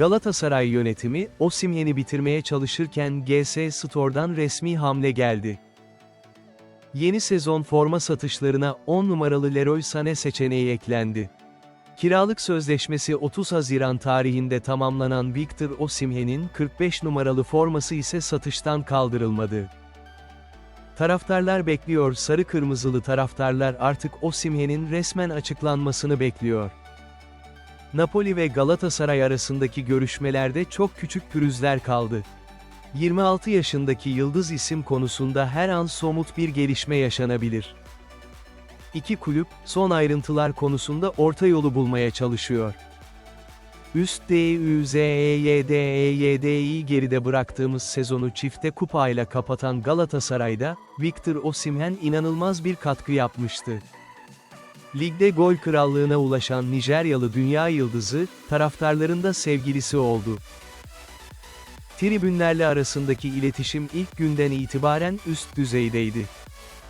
Galatasaray yönetimi, Osimhen'i bitirmeye çalışırken GS Store'dan resmi hamle geldi. Yeni sezon forma satışlarına 10 numaralı Leroy Sané seçeneği eklendi. Kiralık sözleşmesi 30 Haziran tarihinde tamamlanan Victor Osimhen'in 45 numaralı forması ise satıştan kaldırılmadı. Taraftarlar bekliyor sarı kırmızılı taraftarlar artık Osimhen'in resmen açıklanmasını bekliyor. Napoli ve Galatasaray arasındaki görüşmelerde çok küçük pürüzler kaldı. 26 yaşındaki yıldız isim konusunda her an somut bir gelişme yaşanabilir. İki kulüp, son ayrıntılar konusunda orta yolu bulmaya çalışıyor. Üst DÜZEYDEYD'yi geride bıraktığımız sezonu çifte kupayla kapatan Galatasaray'da, Victor Osimhen inanılmaz bir katkı yapmıştı. Ligde gol krallığına ulaşan Nijeryalı dünya yıldızı, taraftarların da sevgilisi oldu. Tribünlerle arasındaki iletişim ilk günden itibaren üst düzeydeydi.